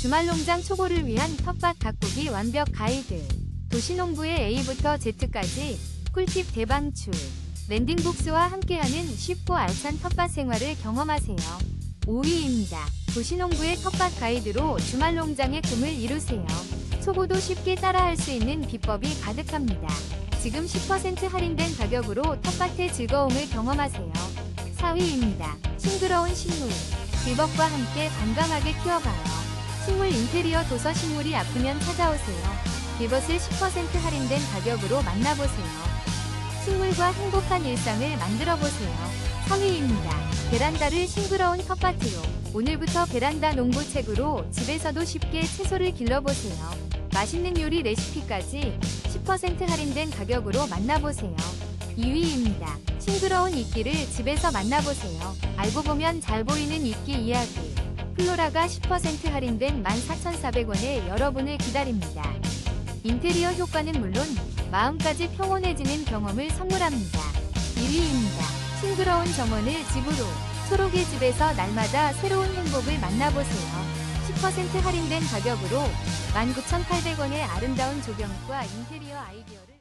주말농장 초보를 위한 텃밭 가꾸기 완벽 가이드. 도시농부의 A부터 Z까지 꿀팁 대방출. 랜딩북스와 함께하는 쉽고 알찬 텃밭 생활을 경험하세요. 5위입니다. 도시농부의 텃밭 가이드로 주말농장의 꿈을 이루세요. 초보도 쉽게 따라할 수 있는 비법이 가득합니다. 지금 10% 할인된 가격으로 텃밭의 즐거움을 경험하세요. 4위입니다. 싱그러운 식물. 빌벗과 함께 건강하게 키워봐요. 식물 인테리어 도서 식물이 아프면 찾아오세요. 빌벗을 10% 할인된 가격으로 만나보세요. 식물과 행복한 일상을 만들어보세요. 3위입니다. 베란다를 싱그러운 텃밭으로. 오늘부터 베란다 농부책으로 집에서도 쉽게 채소를 길러보세요. 맛있는 요리 레시피까지 10% 할인된 가격으로 만나보세요. 2위입니다. 싱그러운 이끼를 집에서 만나보세요. 알고 보면 잘 보이는 이끼 이야기. 플로라가 10% 할인된 14,400원에 여러분을 기다립니다. 인테리어 효과는 물론 마음까지 평온해지는 경험을 선물합니다. 1위입니다. 싱그러운 정원을 집으로 초록의 집에서 날마다 새로운 행복을 만나보세요. 10% 할인된 가격으로 19,800원의 아름다운 조경과 인테리어 아이디어를